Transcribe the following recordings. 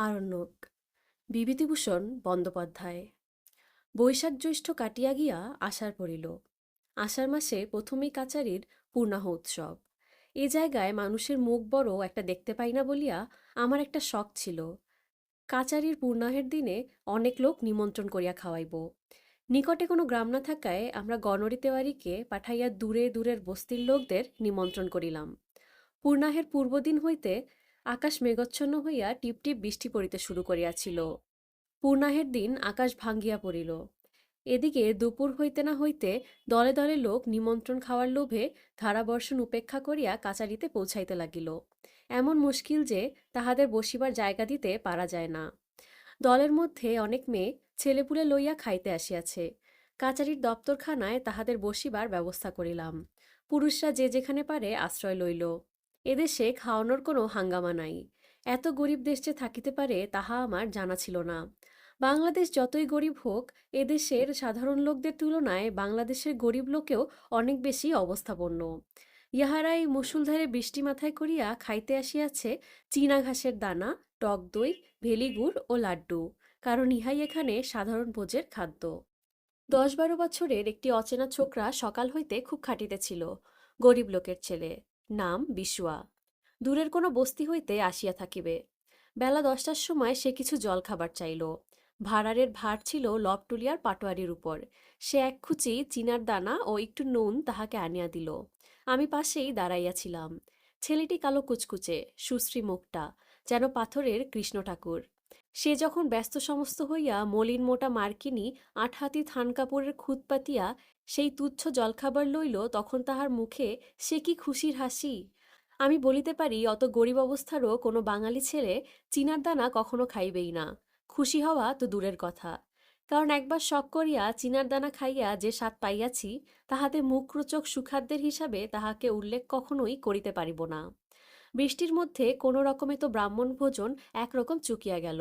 আরণ্যক। বিভূতিভূষণ বন্দ্যোপাধ্যায়। বৈশাখ জ্যৈষ্ঠ কাটিয়া গিয়া আষাঢ় পড়িল। আষাঢ় মাসে প্রথমেই কাচারির পূর্ণাহ উৎসব এ জায়গায় মানুষের মুখ বড় একটা দেখতে পাই না বলিয়া আমার একটা শখ ছিল। কাচারির পূর্ণাহের দিনে অনেক লোক নিমন্ত্রণ করিয়া খাওয়াইব। নিকটে কোনো গ্রাম না থাকায় আমরা গণরি তেওয়ারিকে পাঠাইয়া দূরে দূরের বস্তির লোকদের নিমন্ত্রণ করিলাম। পূর্ণাহের পূর্বদিন হইতে আকাশ মেঘচ্ছন্ন হইয়া টিপটিপ বৃষ্টি পড়িতে শুরু করিয়াছিল। পূর্ণাহের দিন আকাশ ভাঙ্গিয়া পড়িল। এদিকে দুপুর হইতে না হইতে দলে দলে লোক নিমন্ত্রণ খাওয়ার লোভে ধারাবর্ষণ উপেক্ষা করিয়া কাচারিতে পৌঁছাইতে লাগিল। এমন মুশকিল যে তাহাদের বসিবার জায়গা দিতে পারা যায় না। দলের মধ্যে অনেক মেয়ে ছেলেপুলে লইয়া খাইতে আসিয়াছে। কাচারির দপ্তরখানায় তাহাদের বসিবার ব্যবস্থা করিলাম। পুরুষরা যে যেখানে পারে আশ্রয় লইল। এদেশে খাওয়ানোর কোনো হাঙ্গামা নাই। এত গরিব দেশ থাকিতে পারে, তাহা আমার জানা ছিল না। বাংলাদেশ যতই গরিব হোক, এদেশের সাধারণ লোকদের তুলনায় বাংলাদেশের গরিব লোকেও অনেক বেশি অবস্থাপন্ন। ইহারাই মুসুলধারে বৃষ্টি মাথায় করিয়া খাইতে আসিয়াছে চীনা ঘাসের দানা, টক দই, ভেলিগুড় ও লাড্ডু, কারণ ইহাই এখানে সাধারণ ভোজের খাদ্য। দশ বারো বছরের একটি অচেনা ছোকরা সকাল হইতে খুব খাটিতেছিল গরিব লোকের ছেলে। নাম বিশুয়া। দূরের কোনো বস্তি হইতে আসিয়া থাকিবে। বেলা দশটার সময় সে কিছু জল খাবার চাইল। ভাড়ারের ভার ছিল লবটুলিয়ার পাটোয়ারির উপর। সে এক খুচি চিনার দানা ও একটু নুন তাহাকে আনিয়া দিল। আমি পাশেই দাঁড়াইয়াছিলাম। ছেলেটি কালো কুচকুচে, সুশ্রী মুখটা, যেন পাথরের কৃষ্ণ ঠাকুর। সে যখন ব্যস্ত সমস্ত হইয়া মলিন মোটা মার্কিনী আটহাতি থান কাপড়ের খুঁত পাতিয়া সেই তুচ্ছ জলখাবার লইল তখন তাহার মুখে, সে কি খুশির হাসি? আমি বলিতে পারি, অত গরিব অবস্থারও কোনো বাঙালি ছেলে চিনার দানা কখনো খাইবেই না। খুশি হওয়া তো দূরের কথা। কারণ একবার শখ করিয়া চিনার দানা খাইয়া যে স্বাদ পাইয়াছি, তাহাতে মুখরোচক সুখাদ্যের হিসাবে তাহাকে উল্লেখ কখনোই করিতে পারিব না। বৃষ্টির মধ্যে কোনো রকমে তো ব্রাহ্মণ ভোজন একরকম চুকিয়া গেল।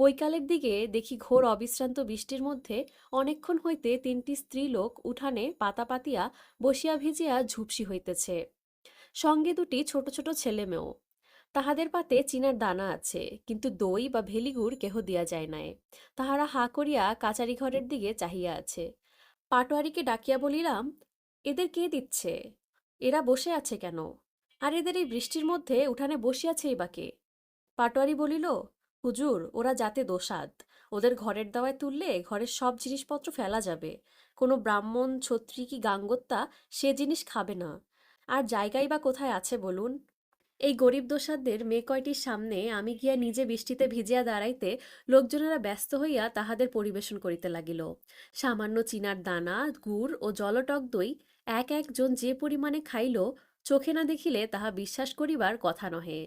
বৈকালের দিকে দেখি ঘোর অবিশ্রান্ত বৃষ্টির মধ্যে অনেকক্ষণ হইতে তিনটি স্ত্রীলোক উঠানে পাতা পাতিয়া বসিয়া ভিজিয়া ঝুপসি হইতেছে। সঙ্গে দুটি ছোট ছোট ছেলেমেয়েও তাহাদের পাতে চিনার দানা আছে, কিন্তু দই বা ভেলিগুড় কেহ দিয়া যায় নাই। তাহারা হা করিয়া কাচারি ঘরের দিকে চাহিয়া আছে। পাটোয়ারিকে ডাকিয়া বলিলাম, এদের কে দিচ্ছে? এরা বসে আছে কেন? আর এদের এই বৃষ্টির মধ্যে উঠানে বসিয়াছেই বা কে? পাটোয়ারি বলিল হুজুর, ওরা যাতে দোষাদ ওদের ঘরের দাওয়ায় তুললে ঘরের সব জিনিসপত্র ফেলা যাবে। কোনো ব্রাহ্মণ, ছত্রী কি গাঙ্গত্যা সে জিনিস খাবে না। আর জায়গাই বা কোথায় আছে বলুন? এই গরিব দোসাদের মেয়ে কয়টির সামনে আমি গিয়া নিজে বৃষ্টিতে ভিজিয়া দাঁড়াইতে লোকজনেরা ব্যস্ত হইয়া তাহাদের পরিবেশন করিতে লাগিল। সামান্য চিনার দানা, গুড় ও জলটক দই এক একজন যে পরিমাণে খাইল, চোখে না দেখিলে তাহা বিশ্বাস করিবার কথা নহে।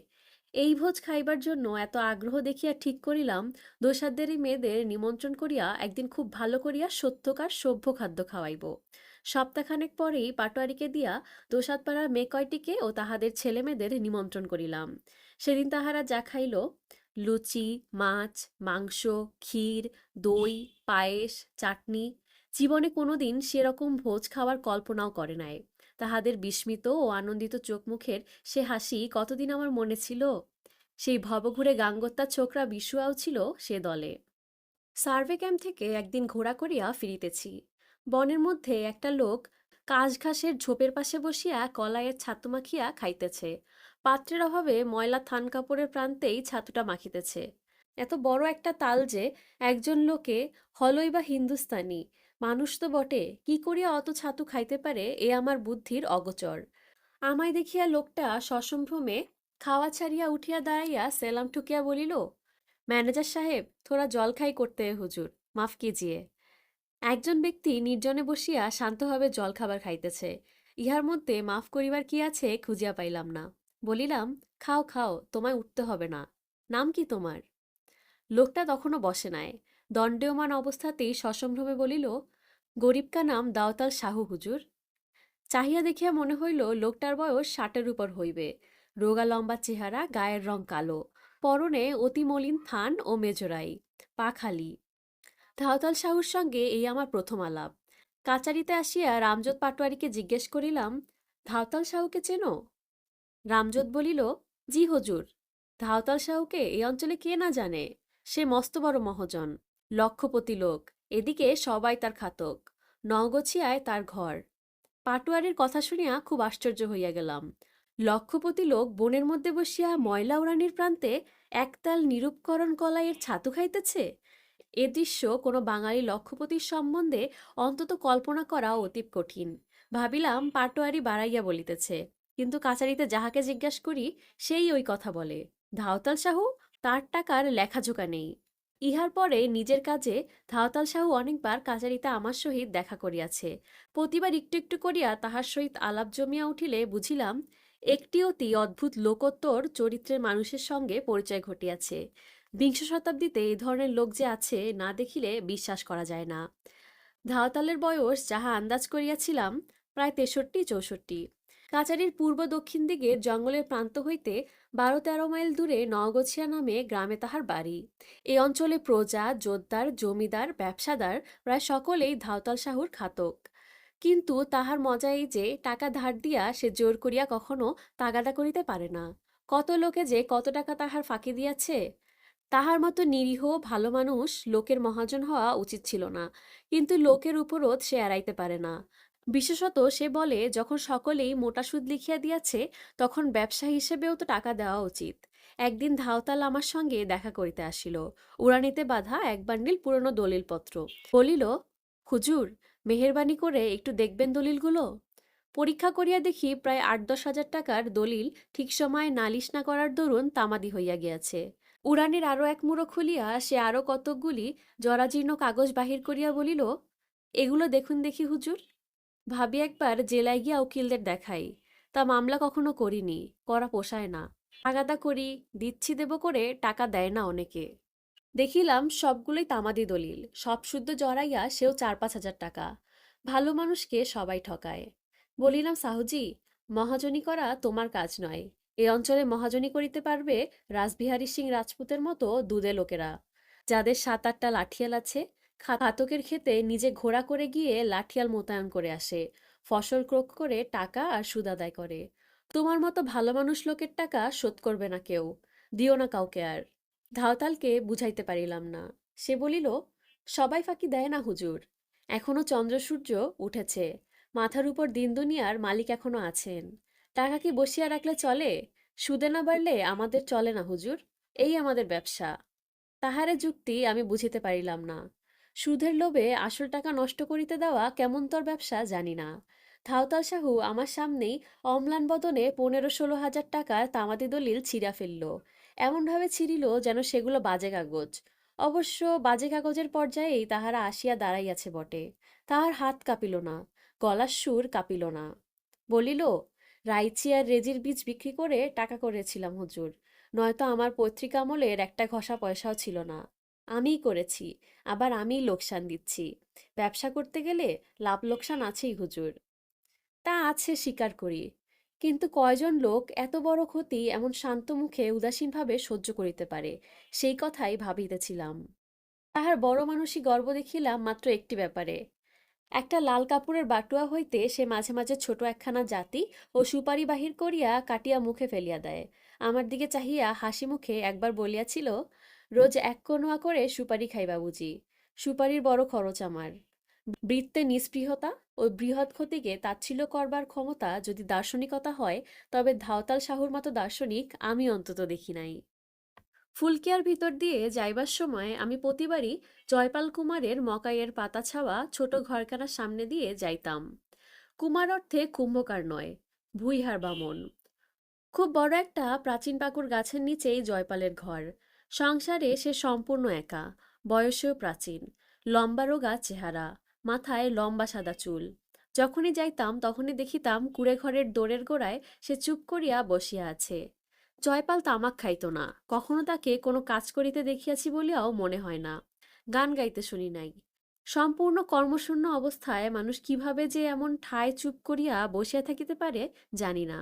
এই ভোজ খাইবার জন্য এত আগ্রহ দেখিয়া ঠিক করিলাম দোসাদের মেয়েদের নিমন্ত্রণ করিয়া একদিন খুব ভালো করিয়া সত্যকার সভ্য খাদ্য খাওয়াইব। সপ্তাহখানেক পরেই পাটোয়ারিকে দিয়া দোসাদপাড়ার মেয়ে কয়টিকে ও তাহাদের ছেলেমেয়েদের নিমন্ত্রণ করিলাম। সেদিন তাহারা যা খাইল, লুচি, মাছ, মাংস, ক্ষীর, দই, পায়েস, চাটনি, জীবনে কোনোদিন সেরকম ভোজ খাওয়ার কল্পনাও করে নাই। তাহাদের বিস্মিত ও আনন্দিত চোখ মুখের সে হাসি কতদিন আমার মনে ছিল? সেই ভবঘুরে গাঙ্গত্যার ছোকরা বিশুয়াও ছিল সে দলে। সার্ভে ক্যাম্প থেকে একদিন ঘোড়া করিয়া ফিরিতেছি। বনের মধ্যে একটা লোক কাশঘাসের ঝোপের পাশে বসিয়া কলাইয়ের ছাতু মাখিয়া খাইতেছে। পাত্রের অভাবে ময়লা থান কাপড়ের প্রান্তেই ছাতুটা মাখিতেছে। এত বড় একটা তাল যে একজন লোকে হলই বা হিন্দুস্তানি। মানুষ তো বটে, কি করিয়া অত ছাতু খাইতে পারে এ আমার বুদ্ধির অগোচর। আমায় দেখিয়া লোকটা সসম্ভ্রমে খাওয়া ছাড়িয়া উঠিয়া দাঁড়াইয়া সেলাম ঠুকিয়া বলিল, ম্যানেজার সাহেব, থোড়া জলখাই করতে হুজুর, মাফ কিজিয়ে। একজন ব্যক্তি নির্জনে বসিয়া শান্তভাবে জলখাবার খাইতেছে। ইহার মধ্যে মাফ করিবার কি আছে খুঁজিয়া পাইলাম না। বলিলাম, খাও খাও, তোমায় উঠতে হবে না। নাম কি তোমার? লোকটা তখনও বসে নাই। দণ্ডীয়মান অবস্থাতেই সসম্ভ্রমে বলিল গরিবকা নাম দাওতাল সাহু হুজুর। চাহিয়া দেখিয়া মনে হইল লোকটার বয়স ষাটের উপর হইবে। রোগা লম্বা চেহারা, গায়ের রং কালো। পরনে অতি মলিন থান ও মেজরাই, পা খালি। ধাওতাল সাহুর সঙ্গে এই আমার প্রথম আলাপ। কাচারিতে আসিয়া রামজোত পাটোয়ারিকে জিজ্ঞেস করিলাম ধাওতাল সাহুকে চেনো? রামজোত বলিল, জি হজুর। ধাওতাল সাহুকে এই অঞ্চলে কে না জানে? সে মস্ত বড় মহাজন, লক্ষপতি লোক। এদিকে সবাই তার খাতক, নওগছিয়ায় তার ঘর। পাটোয়ারির কথা শুনিয়া খুব আশ্চর্য হইয়া গেলাম। লক্ষপতি লোক বনের মধ্যে বসিয়া ময়লা উড়ানির প্রান্তে একতাল নিরূপকরণ কলাইয়ের ছাতু খাইতেছে? এ দৃশ্য কোনো বাঙালি লক্ষপতির সম্বন্ধে অন্তত কল্পনা করা অতীব কঠিন। ভাবিলাম পাটোয়ারি বাড়াইয়া বলিতেছে, কিন্তু কাছারিতে যাহাকে জিজ্ঞাসা করি, সেই ওই কথা বলে। ধাওতাল সাহু, তার টাকার লেখাজোকা নেই। ইহার পরে নিজের কাজে ধাওতাল সাহু অনেকবার কাছারিতে আমার সহিত দেখা করিয়াছে। প্রতিবার একটু একটু করিয়া তাহার সহিত আলাপ জমিয়া উঠিলে বুঝিলাম একটি অতি অদ্ভুত লোকোত্তর চরিত্রের মানুষের সঙ্গে পরিচয় ঘটিয়াছে। বিংশ শতাব্দীতে এই ধরনের লোক যে আছে, না দেখিলে বিশ্বাস করা যায় না। ধাওতালের বয়স যাহা আন্দাজ করিয়াছিলাম, প্রায় তেষট্টি, চৌষট্টি। কাচারির পূর্ব দক্ষিণ দিকের জঙ্গলের প্রান্ত হইতে বারো তেরো মাইল দূরে নওগছিয়া নামে গ্রামে তাহার বাড়ি। এই অঞ্চলে প্রজা, জোদ্দার, জমিদার, ব্যবসাদার প্রায় সকলেই ধাওতাল শাহুর খাতক। কিন্তু তাহার মজা এই যে, টাকা ধার দিয়া সে জোর করিয়া কখনো তাগাদা করিতে পারে না। কত লোকে যে কত টাকা তাহার ফাঁকি দিয়াছে? তাহার মতো নিরীহ, ভালো মানুষ লোকের মহাজন হওয়া উচিত ছিল না। কিন্তু লোকের উপরোধ সে এড়াইতে পারে না। বিশেষত সে বলে, যখন সকলেই মোটা সুদ লিখিয়া দিয়াছে, তখন ব্যবসা হিসেবেও তো টাকা দেওয়া উচিত। একদিন ধাওতাল আমার সঙ্গে দেখা করিতে আসিল। উড়ানিতে বাধা, এক বান্ডিল পুরনো দলিলপত্র। বলিল, হুজুর, মেহেরবানি করে একটু দেখবেন দলিলগুলো? পরীক্ষা করিয়া দেখি প্রায় আট দশ হাজার টাকার দলিল ঠিক সময়ে নালিশ না করার দরুন তামাদি হইয়া গিয়াছে। উড়ানির আরও এক মুড়ো খুলিয়া সে আরও কতকগুলি জরাজীর্ণ কাগজ বাহির করিয়া বলিল, এগুলো দেখুন দেখি হুজুর। ভাবি একবার জেলায় গিয়া উকিলদের দেখাই। তা মামলা কখনো করিনি, করা পোষায় না। তাগাদা করি, দিচ্ছি দেব করে টাকা দেয় না অনেকে। দেখিলাম সবগুলোই তামাদি দলিল, সব শুদ্ধ জড়াইয়া সেও চার পাঁচ হাজার টাকা। ভালো মানুষকে সবাই ঠকায়। বলিলাম, সাহুজি, মহাজনী করা তোমার কাজ নয়। এ অঞ্চলে মহাজনী করিতে পারবে রাসবিহারী সিং রাজপুতের মতো দুধে লোকেরা। যাদের সাত আটটা লাঠিয়াল আছে খাতকের ক্ষেতে নিজে ঘোড়া করে গিয়ে লাঠিয়াল মোতায়েন করে আসে। ফসল ক্রোক করে টাকা আর সুদ আদায় করে। তোমার মতো ভালো মানুষ লোকের টাকা শোধ করবে না কেউ। দিও না কাউকে আর। ধাওতালকে বুঝাইতে পারিলাম না। সে বলিল, সবাই ফাঁকি দেয় না হুজুর। এখনও চন্দ্র সূর্য উঠেছে। মাথার উপর দিন দুনিয়ার মালিক এখনও আছেন। টাকা কি বসিয়া রাখলে চলে? সুদে না বাড়লে আমাদের চলে না হুজুর। এই আমাদের ব্যবসা। তাহারে যুক্তি আমি বুঝিতে পারিলাম না। সুদের লোভে আসল টাকা নষ্ট করিতে দেওয়া কেমন কেমনতর ব্যবসা জানি না। থাওতাল সাহু আমার সামনেই অম্লান বদনে পনেরো ষোলো হাজার টাকার তামাদি দলিল ছিঁড়া ফেলল। এমনভাবে ছিঁড়িল যেন সেগুলো বাজে কাগজ। অবশ্য বাজে কাগজের পর্যায়েই তাহারা আসিয়া দাঁড়াইয়াছে বটে। তাহার হাত কাঁপিল না, গলার সুর কাঁপিল না। বলিল, রাইচি আর রেজির বীজ বিক্রি করে টাকা করেছিলাম হুজুর। নয়তো আমার পৈতৃক আমলের একটা ঘষা পয়সাও ছিল না। আমিই করেছি, আবার আমিই লোকসান দিচ্ছি। ব্যবসা করতে গেলে লাভ লোকসান আছেই হুজুর। তা আছে স্বীকার করি, কিন্তু কয়জন লোক এত বড় ক্ষতি এমন শান্ত মুখে উদাসীনভাবে সহ্য করিতে পারে, সেই কথাই ভাবিতেছিলাম। তাহার বড় মানুষই গর্ব দেখিলাম মাত্র একটি ব্যাপারে। একটা লাল কাপড়ের বাটুয়া হইতে সে মাঝে মাঝে ছোট একখানা জাতি ও সুপারি বাহির করিয়া কাটিয়া মুখে ফেলিয়া দেয়। আমার দিকে চাহিয়া হাসি মুখে একবার বলিয়াছিল রোজ এক কোনোয়া করে সুপারি খাইবা বুঝি। সুপারির বড় খরচ আমার। বৃত্তে নিস্পৃহতা ও বৃহৎ ক্ষতিকে তাচ্ছিল্য করবার ক্ষমতা যদি দার্শনিকতা হয়, তবে ধাওতাল শাহুর মতো দার্শনিক আমি অন্তত দেখি নাই। ফুলকিয়ার ভিতর দিয়ে যাইবার সময় আমি প্রতিবারই জয়পাল কুমারের মকাইয়ের পাতা ছাওয়া ছোট ঘরখানার সামনে দিয়ে যাইতাম। কুমার অর্থে কুম্ভকার নয়, ভুইহার বামন। খুব বড় একটা প্রাচীন পাকুর গাছের নিচেই জয়পালের ঘর। সংসারে সে সম্পূর্ণ একা, বয়সেও প্রাচীন, লম্বা রোগা চেহারা, মাথায় লম্বা সাদা চুল। যখনই যাইতাম, তখনই দেখিতাম কুড়ে ঘরের দোরের গোড়ায় সে চুপ করিয়া বসিয়া আছে। জয়পাল তামাক খাইত না, কখনো তাকে কোনো কাজ করিতে দেখিয়াছি বলিয়াও মনে হয় না। গান গাইতে শুনি নাই। সম্পূর্ণ কর্মশূন্য অবস্থায় মানুষ কীভাবে যে এমন ঠায় চুপ করিয়া বসিয়া থাকিতে পারে জানি না।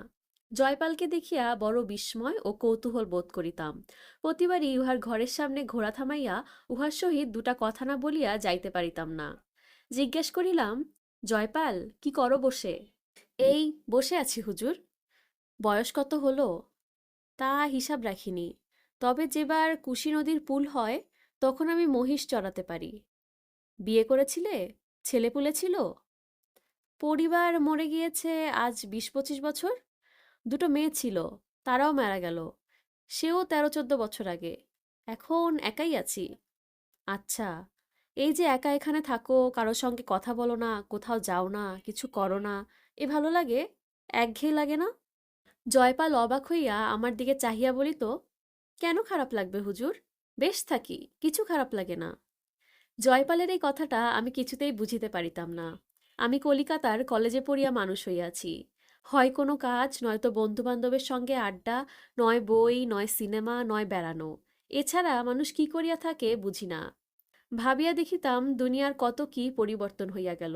জয়পালকে দেখিয়া বড় বিস্ময় ও কৌতূহল বোধ করিতাম। প্রতিবারই উহার ঘরের সামনে ঘোড়া থামাইয়া উহার সহিত দুটা কথা না বলিয়া যাইতে পারিতাম না। জিজ্ঞেস করিলাম, জয়পাল, কি করো বসে? এই, বসে আছি হুজুর। বয়স কত হলো? তা হিসাব রাখিনি। তবে যেবার কুশি নদীর পুল হয়, তখন আমি মহিষ চড়াতে পারি। বিয়ে করেছিলে? ছেলেপুলে ছিল? পরিবার মরে গিয়েছে আজ বিশ পঁচিশ বছর। দুটো মেয়ে ছিল, তারাও মারা গেল। সেও তেরো, চোদ্দ বছর আগে। এখন একাই আছি। আচ্ছা এই যে একা এখানে থাকো, কারোর সঙ্গে কথা বলো না, কোথাও যাও না, কিছু করো না, এ ভালো লাগে? একঘেয়ে লাগে না? জয়পাল অবাক হইয়া আমার দিকে চাহিয়া বলিত, কেন খারাপ লাগবে হুজুর? বেশ থাকি, কিছু খারাপ লাগে না। জয়পালের এই কথাটা আমি কিছুতেই বুঝিতে পারিতাম না। আমি কলিকাতার কলেজে পড়িয়া মানুষ হইয়াছি হয় কোনো কাজ, নয়তো বন্ধুবান্ধবের সঙ্গে আড্ডা, নয় বই, নয় সিনেমা, নয় বেড়ানো। এছাড়া মানুষ কি করিয়া থাকে বুঝি না। ভাবিয়া দেখিতাম দুনিয়ার কত কি পরিবর্তন হইয়া গেল।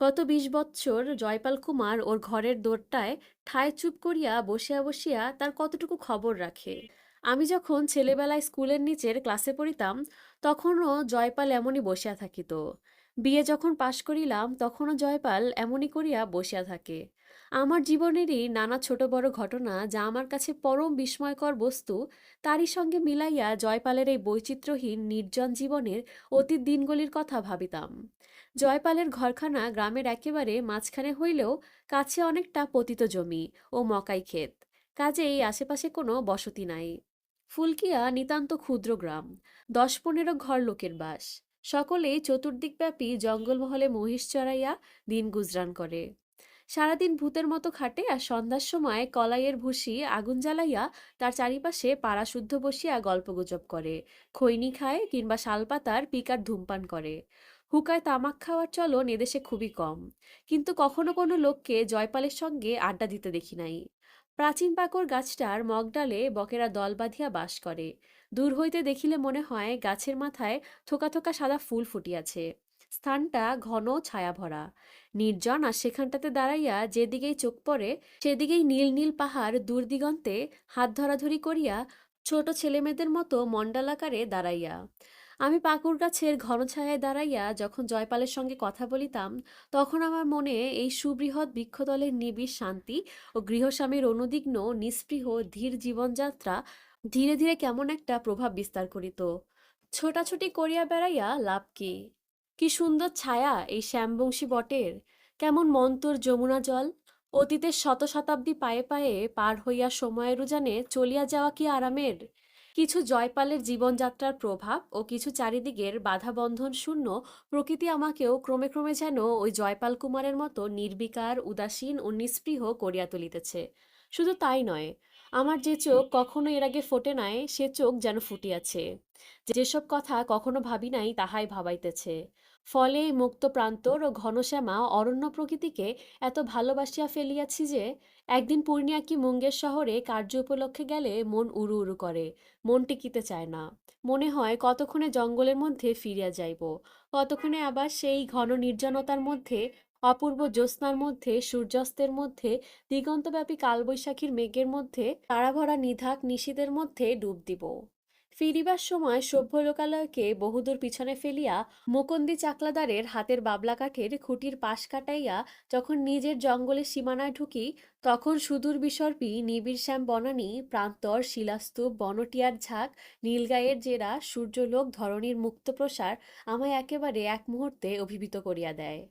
গত বিশ বৎসর জয়পাল কুমার ওর ঘরের দোরটায় ঠায় চুপ করিয়া বসিয়া বসিয়া তার কতটুকু খবর রাখে। আমি যখন ছেলেবেলায় স্কুলের নিচের ক্লাসে পড়িতাম, তখনও জয়পাল এমনই বসিয়া থাকিত। বিয়ে যখন পাশ করিলাম, তখনও জয়পাল এমনই করিয়া বসিয়া থাকে। আমার জীবনেরই নানা ছোট বড় ঘটনা যা আমার কাছে পরম বিস্ময়কর বস্তু। তারই সঙ্গে মিলাইয়া জয়পালের এই বৈচিত্র্যহীন, নির্জন জীবনের অতীত দিনগুলির কথা ভাবিতাম। জয়পালের ঘরখানা গ্রামের একেবারে মাঝখানে হইলেও কাছে অনেকটা পতিত জমি ও মকাই ক্ষেত। কাজেই আশেপাশে কোনো বসতি নাই। ফুলকিয়া নিতান্ত ক্ষুদ্র গ্রাম দশ পনেরো ঘর লোকের বাস। সকলেই চতুর্দিকব্যাপী জঙ্গলমহলে মহিষ চড়াইয়া দিন গুজরান করে। সারাদিন ভূতের মতো খাটে আর সন্ধ্যার সময় কলাইয়ের ভুসি আগুন জ্বালাইয়া তার চারিপাশে পাড়া শুদ্ধ বসিয়া গল্পগুজব করে, খৈনি খায় কিংবা শালপাতার পিকার ধূমপান করে। হুকায় তামাক খাওয়ার চলন এদেশে খুবই কম। কিন্তু কখনো কোনো লোককে জয়পালের সঙ্গে আড্ডা দিতে দেখি নাই। প্রাচীন পাকর গাছটার মগডালে বকেরা দল বাঁধিয়া বাস করে। দূর হইতে দেখিলে মনে হয় গাছের মাথায় থোকা থোকা সাদা ফুল ফুটিয়াছে। স্থানটা ঘন ছায়া ভরা নির্জন, আর সেখানটাতে দাঁড়াইয়া যেদিকেই চোখ পড়ে, সেদিকেই নীল নীল পাহাড় দূর দিগন্তে হাত ধরাধরি করিয়া ছোট ছেলেমেয়েদের মতো মণ্ডলাকারে দাঁড়াইয়া। আমি পাকুর গাছের ঘন ছায়ায় দাঁড়াইয়া যখন জয়পালের সঙ্গে কথা বলিতাম, তখন আমার মনে এই সুবৃহৎ বৃক্ষতলের নিবিড় শান্তি ও গৃহস্বামীর অনুদিগ্ন, নিস্পৃহ, ধীর জীবনযাত্রা ধীরে ধীরে কেমন একটা প্রভাব বিস্তার করিত। ছোটাছুটি করিয়া বেড়াইয়া লাভ কি? কি সুন্দর ছায়া এই শ্যামবংশী বটের। কেমন মন্তর যমুনা জল। অতীতের শত শতাব্দী পায়ে পায়ে পার হইয়া সময়ের উজানে চলিয়া যাওয়া কি আরামের? কিছু জয়পালের জীবনযাত্রার প্রভাব ও কিছু চারিদিকের বাধাবন্ধন শূন্য প্রকৃতি আমাকেও ক্রমে ক্রমে যেন ওই জয়পাল কুমারের মতো নির্বিকার, উদাসীন ও নিস্পৃহ করিয়া তুলিতেছে। শুধু তাই নয় আমার যে চোখ কখনো এর আগে ফোটে নাই, সে চোখ যেন ফুটিয়াছে যেসব কথা কখনো ভাবি নাই, তাহাই ভাবাইতেছে। ফলে এই মুক্ত প্রান্তর ও ঘনশ্যামা অরণ্য প্রকৃতিকে এত ভালোবাসিয়া ফেলিয়াছি যে, একদিন পূর্ণিয়া কি মুঙ্গের শহরে কার্য উপলক্ষে গেলে মন উড়ু উড়ু করে, মন টিকিতে চায় না। মনে হয় কতক্ষণে জঙ্গলের মধ্যে ফিরিয়া যাইব, কতক্ষণে আবার সেই ঘন নির্জনতার মধ্যে অপূর্ব জ্যোৎস্নার মধ্যে, সূর্যাস্তের মধ্যে, দিগন্তব্যাপী কালবৈশাখীর মেঘের মধ্যে তারাভরা নিধাক নিশীদের মধ্যে ডুব দিব। ফিরিবার সময় সভ্য লোকালয়কে বহুদূর পিছনে ফেলিয়া মুকুন্দি চাকলাদারের হাতের বাবলা কাঠের খুঁটির পাশ কাটাইয়া যখন নিজের জঙ্গলের সীমানায় ঢুকি, তখন সুদূর বিসর্পী নিবিড় শ্যাম বনানী, প্রান্তর, শিলাস্তূপ, বনটিয়ার ঝাঁক, নীলগায়ের জেরা, সূর্যলোক, ধরণীর মুক্ত প্রসার আমায় একেবারে এক মুহূর্তে অভিভূত করিয়া দেয়।